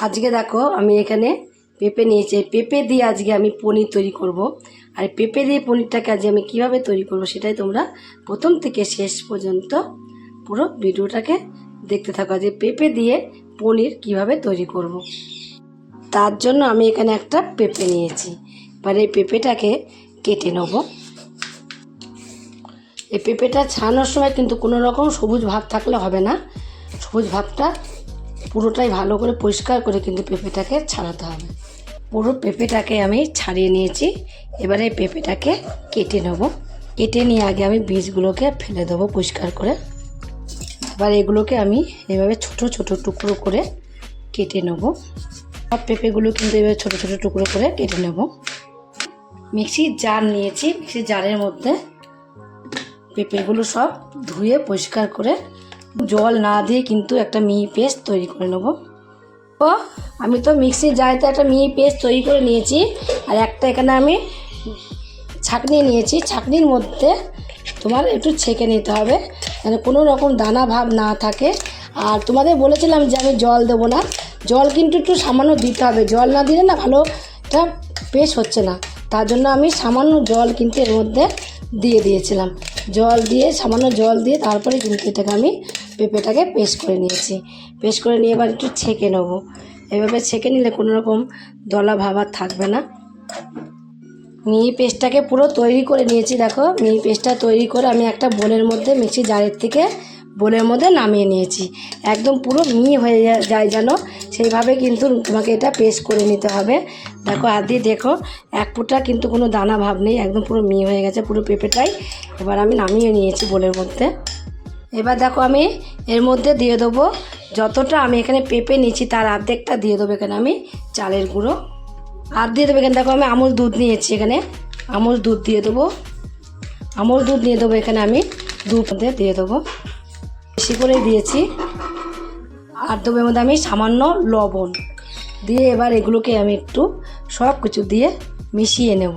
আজকে দেখো আমি এখানে পেঁপে নিয়েছি। পেঁপে দিয়ে আজকে আমি পনির তৈরি করব। আর পেঁপে দিয়ে পনিরটাকে আজকে আমি কীভাবে তৈরি করব সেটাই তোমরা প্রথম থেকে শেষ পর্যন্ত পুরো ভিডিওটাকে দেখতে থাকো। যে পেঁপে দিয়ে পনির কীভাবে তৈরি করব। তার জন্য আমি এখানে একটা পেঁপে নিয়েছি। এবার এই পেঁপেটাকে কেটে নেব। এই পেঁপেটা ছাড়ানোর সময় কিন্তু কোনো রকম সবুজ ভাব থাকলে হবে না। সবুজ ভাবটা পুরোটাই ভালো করে পরিষ্কার করে কিন্তু পেঁপেটাকে ছাড়াতে হবে। পুরো পেঁপেটাকে আমি ছাড়িয়ে নিয়েছি। এবারে পেঁপেটাকে কেটে নেব। কেটে নিয়ে আগে আমি বীজগুলোকে ফেলে দেবো পরিষ্কার করে। এবার এগুলোকে আমি এভাবে ছোট ছোট টুকরো করে কেটে নেব। সব পেঁপেগুলো কিন্তু এভাবে ছোট ছোট টুকরো করে কেটে নেব। মিক্সির জার নিয়েছি। মিক্সির জারের মধ্যে পেঁপেগুলো সব ধুয়ে পরিষ্কার করে জল না দিয়ে কিন্তু একটা মিহি পেস্ট তৈরি করে নেব। তো আমি তো মিক্সির জারেতে একটা মিহি পেস্ট তৈরি করে নিয়েছি, আর একটা এখানে আমি ছাঁকনি নিয়েছি। ছাঁকনির মধ্যে তোমার একটু ছেঁকে নিতে হবে, যেন কোনো রকম দানা ভাব না থাকে। আর তোমাদের বলেছিলাম যে আমি জল দেবো না, জল কিন্তু একটু সামান্য দিতে হবে। জল না দিলে না ভালো এটা পেস্ট হচ্ছে না। তার জন্য আমি সামান্য জল কিন্তু এর মধ্যে দিয়ে দিয়েছিলাম। জল দিয়ে, সামান্য জল দিয়ে তারপরে কিন্তু এটাকে আমি পেঁপেটাকে পেস্ট করে নিয়েছি। পেস্ট করে নিয়ে এবার একটু ছেঁকে নেব। এভাবে ছেঁকে নিলে কোনো রকম দলা ভাবার থাকবে না। মিহি পেস্টটাকে পুরো তৈরি করে নিয়েছি, দেখো। মিহি পেস্টটা তৈরি করে আমি একটা বোলের মধ্যে মিক্সি জারের থেকে বোলের মধ্যে নামিয়ে নিয়েছি। একদম পুরো মিহি হয়ে যায় যেন। সেইভাবে কিন্তু তোমাকে এটা পেস্ট করে নিতে হবে। দেখো দিয়ে দেখো, এক ফুটা কিন্তু কোনো দানা ভাব নেই। একদম পুরো মিহি হয়ে গেছে, পুরো পেঁপেটাই। এবার আমি নামিয়ে নিয়েছি বোলের মধ্যে। এবার দেখো, আমি এর মধ্যে দিয়ে দেবো যতটা আমি এখানে পেঁপে নিয়েছি, তার অর্ধেকটা দিয়ে দেবো এখানে আমি চালের গুঁড়ো। আর দিয়ে দেবো এখানে, দেখো, আমি আমুল দুধ নিয়েছি এখানে। আমুল দুধ দিয়ে দেবো। আমুল দুধ নিয়ে দেবো এখানে আমি দুধ দিয়ে দেবো। বেশি করে দিয়েছি। আর দেবো মধ্যে আমি সামান্য লবণ। দিয়ে এবার এগুলোকে আমি একটু সব কিছু দিয়ে মিশিয়ে নেব।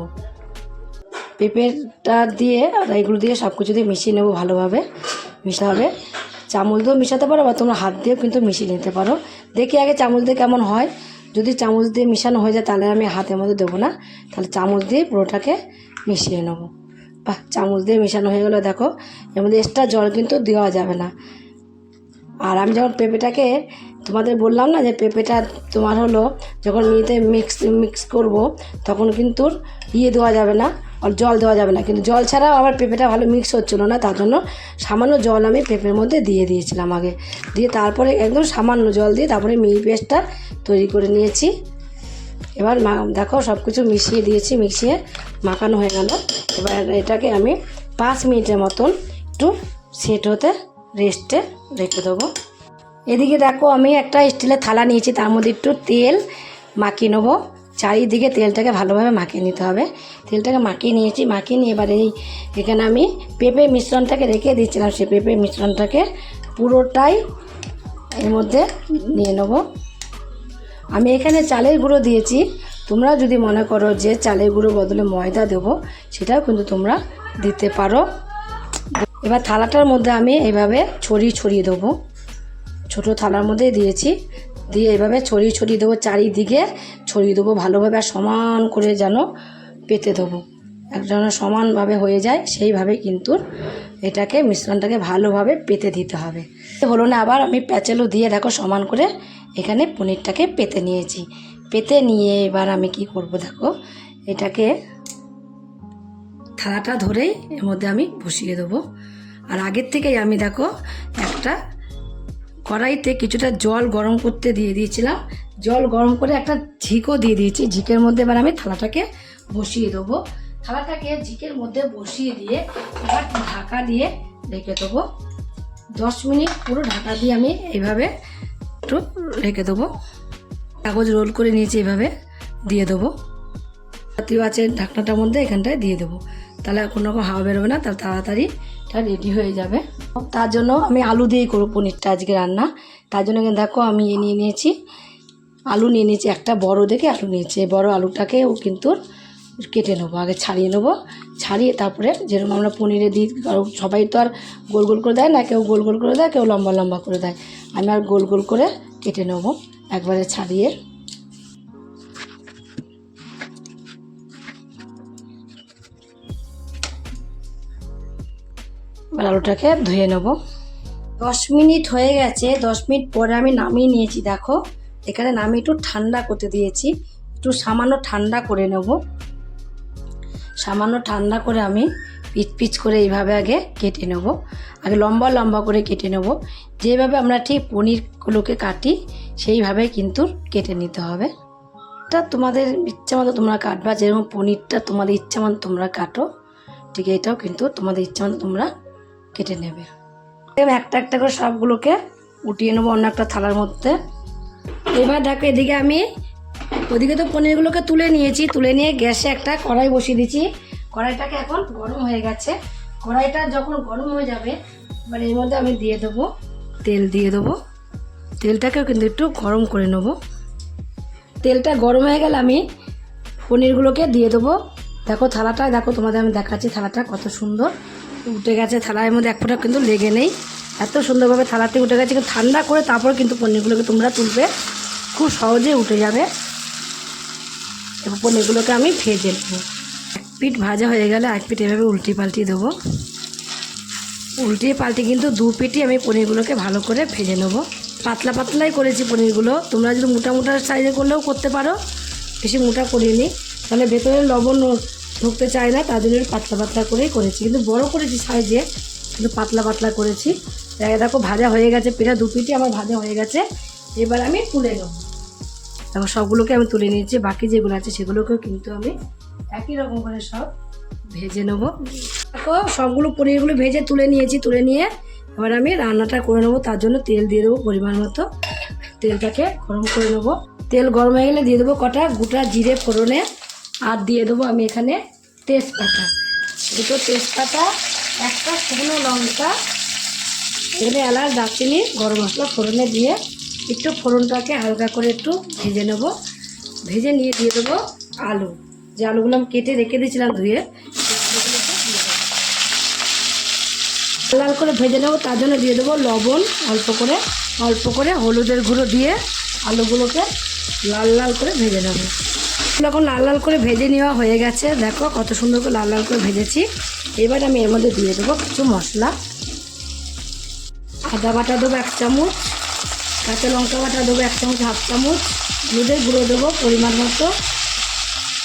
পেঁপেটা দিয়ে আর এগুলো দিয়ে সব কিছু দিয়ে মিশিয়ে নেব ভালোভাবে। মিশাতে হবে। চামচ দিয়েও মিশাতে পারো বা তোমরা হাত দিয়েও কিন্তু মিশিয়ে নিতে পারো। দেখি আগে চামচ দিয়ে কেমন হয়। যদি চামচ দিয়ে মিশানো হয়ে যায় তাহলে আমি হাতের মধ্যে দেবো না। তাহলে চামচ দিয়ে পুরোটাকে মিশিয়ে নেব। বাহ, চামচ দিয়ে মেশানো হয়ে গেলো, দেখো। এর মধ্যে এক্সট্রা জল কিন্তু দেওয়া যাবে না। আর আমি যখন পেঁপেটাকে তোমাদের বললাম না যে পেঁপেটা তোমার হলো যখন মিতে মিক্স মিক্স করব, তখন কিন্তু ইয়ে দেওয়া যাবে না, আর জল দেওয়া যাবে না। কিন্তু জল ছাড়াও আবার পেঁপেটা ভালো মিক্স হচ্ছিল না, তার জন্য সামান্য জল আমি পেঁপের মধ্যে দিয়ে দিয়েছিলাম আগে। দিয়ে তারপরে একদম সামান্য জল দিয়ে তারপরে মিহি পেস্টটা তৈরি করে নিয়েছি। এবার দেখো সব কিছু মিশিয়ে দিয়েছি, মিশিয়ে মাখানো হয়ে গেল। এবার এটাকে আমি পাঁচ মিনিটের মতন একটু সেট হতে রেস্টে রেখে দেবো। এদিকে দেখো, আমি একটা স্টিলের থালা নিয়েছি, তার মধ্যে একটু তেল মাখিয়ে নেব। চারিদিকে তেলটাকে ভালোভাবে মাখিয়ে নিতে হবে। তেলটাকে মাখিয়ে নিয়েছি, মাখিয়ে নিয়ে এবার এই এখানে আমি পেঁপে মিশ্রণটাকে রেখে দিয়েছিলাম। সেই পেঁপে মিশ্রণটাকে পুরোটাই এর মধ্যে নিয়ে নেব। আমি এখানে চালের গুঁড়ো দিয়েছি। তোমরা যদি মনে করো যে চালের গুঁড়ো বদলে ময়দা দেবো, সেটাও কিন্তু তোমরা দিতে পারো। এবার থালাটার মধ্যে আমি এইভাবে ছড়িয়ে ছড়িয়ে দেবো। ছোটো থালার মধ্যে দিয়েছি। দিয়ে এভাবে ছড়িয়ে ছড়িয়ে দেবো, চারিদিকে ছড়িয়ে দেবো ভালোভাবে আর সমান করে যেন পেতে দেবো। একজন সমানভাবে হয়ে যায়, সেইভাবে কিন্তু এটাকে মিশ্রণটাকে ভালোভাবে পেতে দিতে হবে। হলো না, আবার আমি প্যাচেলও দিয়ে দেখো সমান করে এখানে পনিরটাকে পেতে নিয়েছি। পেতে নিয়ে এবার আমি কি করব দেখো, এটাকে থালাটা ধরেই এর মধ্যে আমি বসিয়ে দেবো। আর আগের থেকেই আমি দেখো, একটা কড়াইতে কিছুটা জল গরম করতে দিয়ে দিয়েছিলাম। জল গরম করে একটা ঝিকও দিয়ে দিয়েছি। ঝিকের মধ্যে এবার আমি থালাটাকে বসিয়ে দেবো। থালাটাকে ঝিকের মধ্যে বসিয়ে দিয়ে এবার ঢাকা দিয়ে রেখে দেবো। দশ মিনিট পুরো ঢাকা দিয়ে আমি এইভাবে একটু রেখে দেবো। কাগজ রোল করে নিয়েছি এভাবে, দিয়ে দেবো। জাতীয় আছে ঢাকনাটার মধ্যে, এখানটায় দিয়ে দেবো। তাহলে কোনো রকম হাওয়া বেরোবে না, তাহলে তাড়াতাড়ি এটা রেডি হয়ে যাবে। তার জন্য আমি আলু দিয়েই করব পনিরটা আজকে রান্না। তার জন্য দেখো আমি এ নিয়ে নিয়েছি, আলু নিয়ে নিয়েছি, একটা বড় দেখে আলু নিয়েছি। বড় আলুটাকেও কিন্তু কেটে নেব, আগে ছাড়িয়ে নেব। ছাড়িয়ে তারপরে যেরকম আমরা পনিরে দিই, কারও সবাই তো আর গোল গোল করে দেয় না, কেউ গোল গোল করে দেয়, কেউ লম্বা লম্বা করে দেয়। আমি আর গোল গোল করে কেটে নেব, একবারে ছাড়িয়ে। আলুটাকে ধুয়ে নেব। দশ মিনিট হয়ে গেছে, দশ মিনিট পরে আমি নামিয়ে নিয়েছি, দেখো। এখানে নামিয়ে একটু ঠান্ডা করতে দিয়েছি, একটু সামান্য ঠান্ডা করে নেব। সামান্য ঠান্ডা করে আমি পিচ পিচ করে এইভাবে আগে কেটে নেব। আগে লম্বা লম্বা করে কেটে নেব। যেভাবে আমরা ঠিক পনিরগুলোকে কাটি সেইভাবে কিন্তু কেটে নিতে হবে। এটা তোমাদের ইচ্ছা মতো তোমরা কাটবা, যেরকম পনিরটা তোমাদের ইচ্ছা মতো তোমরা কাটো, ঠিক এটাও কিন্তু তোমাদের ইচ্ছা মতো তোমরা কেটে নেবে। এবার একটা একটা করে সবগুলোকে উঠিয়ে নেব অন্য একটা থালার মধ্যে। এবার দেখো এদিকে আমি ওদিকে তো পনিরগুলোকে তুলে নিয়েছি। তুলে নিয়ে গ্যাসে একটা কড়াই বসিয়ে দিয়েছি কড়াইটাকে এখন গরম হয়ে গেছে। কড়াইটা যখন গরম হয়ে যাবে এবার এর মধ্যে আমি দিয়ে দেবো তেল, দিয়ে দেবো। তেলটাকেও কিন্তু একটু গরম করে নেব। তেলটা গরম হয়ে গেলে আমি পনিরগুলোকে দিয়ে দেবো। দেখো থালাটা, দেখো তোমাদের আমি দেখাচ্ছি থালাটা কত সুন্দর। উঠে গেছে থালার মধ্যে, এক ফোঁটা কিন্তু লেগে নেই। এত সুন্দরভাবে থালাতে উঠে গেছে, কিন্তু ঠান্ডা করে তারপর কিন্তু পনিরগুলোকে তোমরা তুলবে। খুব সহজে উঠে যাবে। এবার পনিরগুলোকে আমি ভেজে নেব। এক পিঠ ভাজা হয়ে গেলে এক পিঠ এভাবে উল্টি পাল্টি দেবো। উল্টিয়ে পাল্টে কিন্তু দু পিঠই আমি পনিরগুলোকে ভালো করে ভেজে নেব। পাতলা পাতলাই করেছি পনিরগুলো। তোমরা যদি মোটা মোটা সাইজে করলেও করতে পারো। বেশি মোটা করিনি। তাহলে ভেতরে লবণ ঢুকতে চায় না, তার জন্য পাতলা পাতলা করেই করেছি। কিন্তু বড় করেছি সাইজে কিন্তু পাতলা পাতলা করেছি। দেখা ভাজা হয়ে গেছে। পিঠা দু পিঠই আমার ভাজা হয়ে গেছে। এবার আমি তুলে নেব। দেখো সবগুলোকে আমি তুলে নিয়েছি, বাকি যেগুলো আছে সেগুলোকেও কিন্তু আমি একই রকম করে সব ভেজে নেব। সবগুলো পনিরগুলো ভেজে তুলে নিয়েছি, তুলে নিয়ে এবার আমি রান্নাটা করে নেব, তার জন্য তেল দিয়ে দেবো পরিমাণ মতো। তেলটাকে গরম করে নেব। তেল গরম হয়ে গেলে দিয়ে দেবো কটা গোটা জিরে ফোড়নে, আর দিয়ে দেবো আমি এখানে তেজপাতা। দুটো তেজপাতা, একটা শুকনো লঙ্কা, এখানে এলাচ, দারচিনি, গরম মশলা ফোড়নে দিয়ে একটু ফোড়নটাকে হালকা করে একটু ভেজে নেব। ভেজে নিয়ে দিয়ে দেবো আলু। যে আলুগুলো আমি কেটে রেখে দিয়েছিলাম ধুয়ে। লাল করে ভেজে নেব, তার জন্য দিয়ে দেবো লবণ অল্প করে। অল্প করে হলুদের গুঁড়ো দিয়ে আলুগুলোকে লাল লাল করে ভেজে নেব। যখন লাল লাল করে ভেজে নেওয়া হয়ে গেছে। দেখো কত সুন্দর করে লাল লাল করে ভেজেছি। এবার আমি এর মধ্যে দিয়ে দেবো কিছু মশলা। আদা বাটা দেবো এক চামচ। কাঁচা লঙ্কা বাটা দেবো এক চামচ, হাফ চামচ, হলুদের গুঁড়ো দেবো পরিমাণ মতো।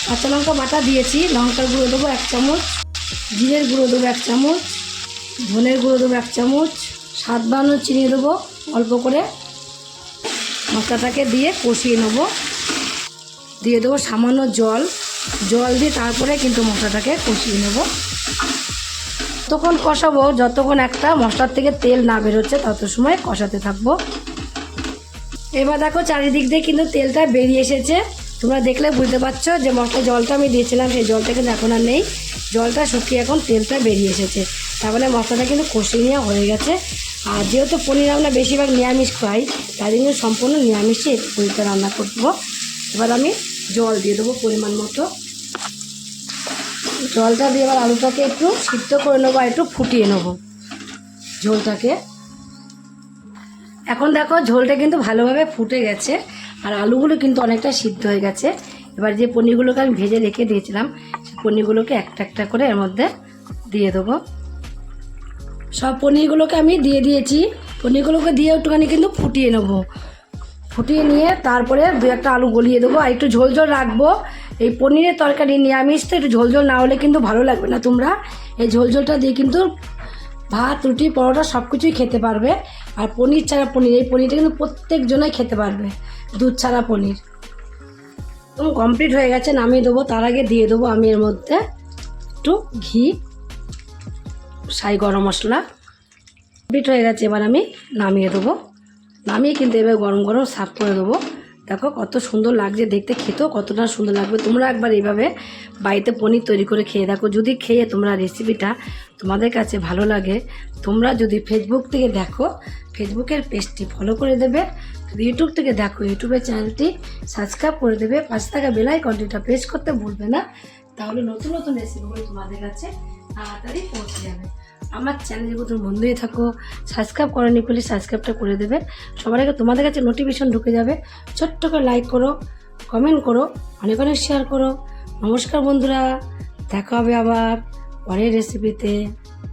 কাঁচা লঙ্কা বাটা দিয়েছি, লঙ্কার গুঁড়ো দেবো এক চামচ, জিরের গুঁড়ো দেবো এক চামচ, ধনের গুঁড়ো দেবো এক চামচ, স্বাদ বানানো চিনি দেবো অল্প করে। মশলাটাকে দিয়ে কষিয়ে নেব। দিয়ে দেবো সামান্য জল। জল দিয়ে তারপরে কিন্তু মশলাটাকে কষিয়ে নেব। তখন কষাবো, যতক্ষণ একটা মশলার থেকে তেল না বেরোচ্ছে, তত সময় কষাতে থাকব। এবার দেখো চারিদিক দিয়ে কিন্তু তেলটা বেরিয়ে এসেছে। তোমরা দেখলে বুঝতে পারছ যে মশলা জলটা আমি দিয়েছিলাম, সেই জলটা কিন্তু এখন আর নেই। জলটা শুকিয়ে এখন তেলটা বেরিয়ে এসেছে। তারপরে মশলাটা কিন্তু কষিয়ে নেওয়া হয়ে গেছে। আর যেহেতু পনির আমরা বেশিরভাগ নিরামিষ খাই, তাই জন্য সম্পূর্ণ নিরামিষই পনিরটা রান্না করব। এবার আমি জল দিয়ে দেবো পরিমাণ মতো। জলটা দিয়ে এবার আলুটাকে একটু সিদ্ধ করে নেব আর একটু ফুটিয়ে নেব। ঝোলটাকে। এখন দেখো ঝোলটা কিন্তু ভালোভাবে ফুটে গেছে, আর আলুগুলো কিন্তু অনেকটা সিদ্ধ হয়ে গেছে। এবার যে পনিরগুলোকে আমি ভেজে রেখে দিয়েছিলাম সেই পনিরগুলোকে একটা একটা করে এর মধ্যে দিয়ে দেবো। সব পনিরগুলোকে আমি দিয়ে দিয়েছি। পনিরগুলোকে দিয়ে একটুখানি কিন্তু ফুটিয়ে নেব। ফুটিয়ে নিয়ে তারপরে দু একটা আলু গলিয়ে দেবো, আর একটু ঝোল ঝোল রাখব। এই পনিরের তরকারি নিরামিষ, তো একটু ঝোল ঝোল না হলে কিন্তু ভালো লাগবে না তোমরা। এই ঝোল ঝোলটা দিয়ে কিন্তু ভাত, রুটি, পরোটা সব কিছুই খেতে পারবে। আর পনির ছাড়া পনির, এই পনিরটা কিন্তু প্রত্যেকজনাই খেতে পারবে। দুধ ছাড়া পনির। একদম কমপ্লিট হয়ে গেছে, নামিয়ে দেবো। তার আগে দিয়ে দেবো আমি এর মধ্যে একটু ঘি সাই গরম মশলা। কমপ্লিট হয়ে গেছে, এবার আমি নামিয়ে দেবো। নামিয়ে কিন্তু এবার গরম গরম সার্ভ করে দেবো। দেখো কত সুন্দর লাগছে দেখতে, খেতেও কতটা সুন্দর লাগবে। তোমরা একবার এইভাবে বাড়িতে পনির তৈরি করে খেয়ে দেখো। যদি খেয়ে তোমরা রেসিপিটা তোমাদের কাছে ভালো লাগে, তোমরা যদি ফেসবুক থেকে দেখো ফেসবুকের পেজটি ফলো করে দেবে, যদি ইউটিউব থেকে দেখো ইউটিউবের চ্যানেলটি সাবস্ক্রাইব করে দেবে, পাশে থাকা বেলাই কন্টিটা প্রেস করতে ভুলবে না, তাহলে নতুন নতুন রেসিপিগুলো তোমাদের কাছে তাড়াতাড়ি পৌঁছে যাবে। আমার চ্যানেলে নতুন বন্ধু হয়ে থাকো সাবস্ক্রাইব করেনি প্লিজ সাবস্ক্রাইবটা করে দেবে, সবার আগে তোমাদের কাছে নোটিফিকেশন ঢুকে যাবে, ছোট্ট করে লাইক করো কমেন্ট করো, অনেক অনেক শেয়ার করো। নমস্কার বন্ধুরা, দেখা হবে আবার। পরের রেসিপিতে